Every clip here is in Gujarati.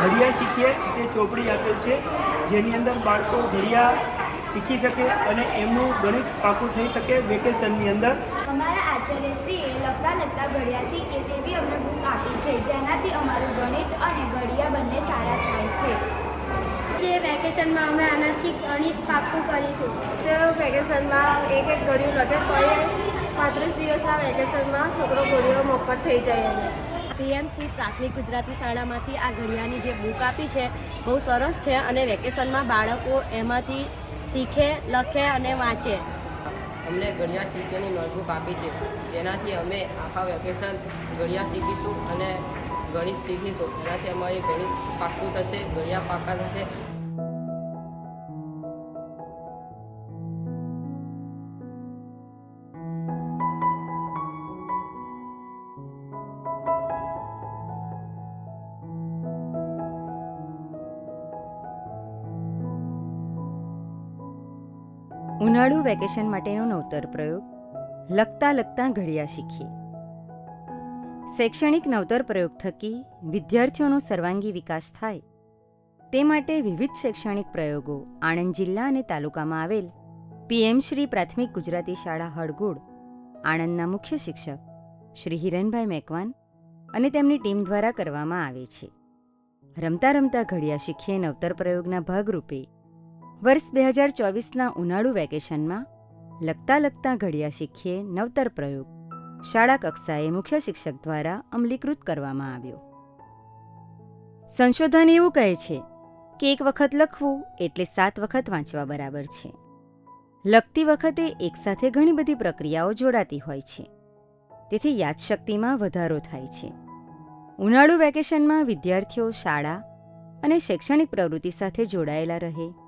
ઘડિયા શીખીએ તે ચોપડી આપેલ છે જેની અંદર બાળકો ઘડિયા શીખી શકે અને એમનું ગણિત પાકું થઈ શકે વેકેશનની અંદર. અમારા આચાર્યશ્રીએ લગતા લગતા ઘડિયા શીખીએ તેવી અમને બુક આપી છે જેનાથી અમારું ગણિત અને ઘડિયા બંને સારા થાય છે. જે વેકેશનમાં અમે આનાથી ગણિત પાકું કરીશું. તો વેકેશનમાં એક એક ઘડિયું લગે પડે પાંત્રીસ દિવસના વેકેશનમાં છોકરો ઘડિયો મફત થઈ જાય એને. પીએમસી પ્રાથમિક ગુજરાતી શાળામાંથી આ ઘડિયાની જે બુક આપી છે, બહુ સરસ છે અને વેકેશનમાં બાળકો એમાંથી શીખે, લખે અને વાંચે. અમને ઘડિયા શીખવાની નોટબુક આપી છે. જેનાથી અમે આખા વેકેશન ઘડિયા શીખીશું અને ગણિત શીખીશું. એનાથી અમારી ગણિત પાક્કું થશે ઘડિયા પાકા થશે. ઉનાળુ વેકેશન માટેનો નવતર પ્રયોગ. લખતા લખતા ઘડિયા શીખીએ શૈક્ષણિક નવતર પ્રયોગ થકી વિદ્યાર્થીઓનો સર્વાંગી વિકાસ થાય. તે માટે વિવિધ શૈક્ષણિક પ્રયોગો આણંદ જિલ્લા અને તાલુકામાં આવેલ પીએમ શ્રી પ્રાથમિક ગુજરાતી શાળા હળગુડ આણંદના મુખ્ય શિક્ષક શ્રી હિરણભાઈ મેકવાન અને તેમની ટીમ દ્વારા કરવામાં આવે છે. રમતા રમતા ઘડિયા શીખીએ નવતર પ્રયોગના ભાગરૂપે વર્ષ બે હજાર ચોવીસના ઉનાળુ વેકેશનમાં લગતા લગતા ઘડિયા શીખીએ નવતર પ્રયોગ. શાળા કક્ષાએ મુખ્ય શિક્ષક દ્વારા અમલીકૃત કરવામાં આવ્યો. સંશોધન એવું કહે છે કે એક વખત લખવું એટલે સાત વખત વાંચવા બરાબર છે. લખતી વખતે એકસાથે ઘણી બધી પ્રક્રિયાઓ જોડાતી હોય છે. તેથી યાદશક્તિમાં વધારો થાય છે. ઉનાળુ વેકેશનમાં વિદ્યાર્થીઓ શાળા અને શૈક્ષણિક પ્રવૃત્તિ સાથે જોડાયેલા રહે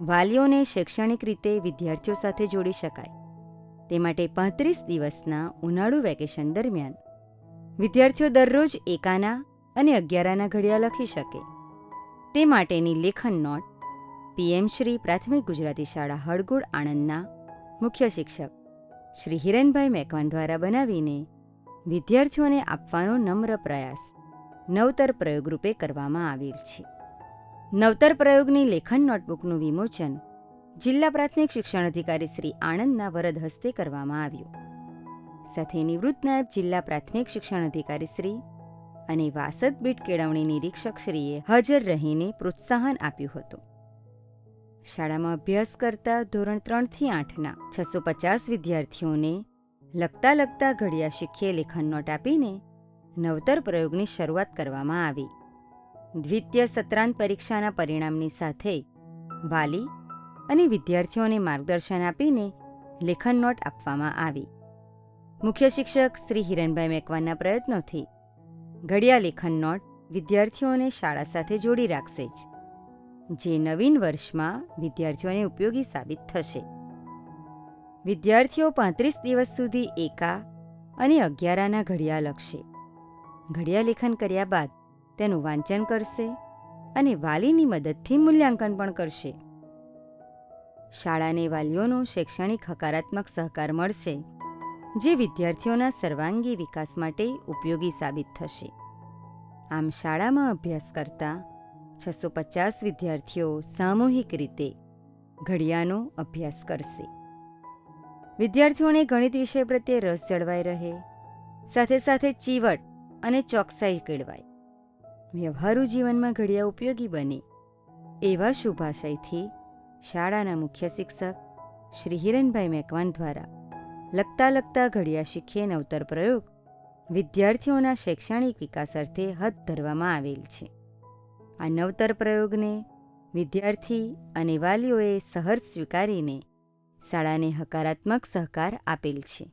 વાલીઓને શૈક્ષણિક રીતે વિદ્યાર્થીઓ સાથે જોડી શકાય. તે માટે પાંત્રીસ દિવસના ઉનાળુ વેકેશન દરમિયાન વિદ્યાર્થીઓ દરરોજ એકાના અને અગિયારાના ઘડિયા લખી શકે. તે માટેની લેખન નોટ પીએમ શ્રી પ્રાથમિક ગુજરાતી શાળા હળગુડ આણંદના મુખ્ય શિક્ષક શ્રી હિરણભાઈ મેકવાન દ્વારા બનાવીને વિદ્યાર્થીઓને આપવાનો નમ્ર પ્રયાસ નવતર પ્રયોગ રૂપે કરવામાં આવેલ છે. નવતર પ્રયોગની લેખન નોટબુકનું વિમોચન જિલ્લા પ્રાથમિક શિક્ષણ અધિકારી શ્રી આણંદના વરદ હસ્તે કરવામાં આવ્યું. સાથે નિવૃત્ત નાયબ જિલ્લા પ્રાથમિક શિક્ષણ અધિકારી શ્રી અને વાસદ બીટ કેળવણી નિરીક્ષક શ્રીએ હાજર રહીને પ્રોત્સાહન આપ્યું હતું. શાળામાં અભ્યાસ કરતા ધોરણ ત્રણથી આઠના છસો પચાસ વિદ્યાર્થીઓને લખતા લખતા ઘડિયા શીખીએ લેખન નોટ આપીને નવતર પ્રયોગની શરૂઆત કરવામાં આવી. દ્વિતીય સત્રાંત પરીક્ષાના પરિણામની સાથે વાલી અને વિદ્યાર્થીઓને માર્ગદર્શન આપીને લેખન નોટ આપવામાં આવી. મુખ્ય શિક્ષક શ્રી હિરણભાઈ મેકવાનના પ્રયત્નોથી ઘડિયા લેખન નોટ વિદ્યાર્થીઓને શાળા સાથે જોડી રાખશે જ, જે નવીન વર્ષમાં વિદ્યાર્થીઓને ઉપયોગી સાબિત થશે. વિદ્યાર્થીઓ પાંત્રીસ દિવસ સુધી એકા અને અગિયારાના ઘડિયા લખશે. ઘડિયા લેખન કર્યા બાદ તેનું વાંચન કરશે અને વાલીની મદદથી મૂલ્યાંકન પણ કરશે. શાળાને વાલીઓનો શૈક્ષણિક હકારાત્મક સહકાર મળશે, જે વિદ્યાર્થીઓના સર્વાંગી વિકાસ માટે ઉપયોગી સાબિત થશે. આમ શાળામાં અભ્યાસ કરતા છસો પચાસ વિદ્યાર્થીઓ સામૂહિક રીતે ઘડિયાનો અભ્યાસ કરશે. વિદ્યાર્થીઓને ગણિત વિષય પ્રત્યે રસ જળવાઈ રહે, સાથે સાથે ચીવટ અને ચોકસાઈ કેળવાય. વ્યવહારુ જીવનમાં ઘડિયા ઉપયોગી બને. એવા શુભાશયથી શાળાના મુખ્ય શિક્ષક શ્રી હિરણભાઈ મેકવાન દ્વારા લગતા લગતા ઘડિયા શીખીએ નવતર પ્રયોગ વિદ્યાર્થીઓના શૈક્ષણિક વિકાસ અર્થે હાથ ધરવામાં આવેલ છે. આ નવતર પ્રયોગને વિદ્યાર્થી અને વાલીઓએ સહર્ષ સ્વીકારીને શાળાને હકારાત્મક સહકાર આપેલ છે.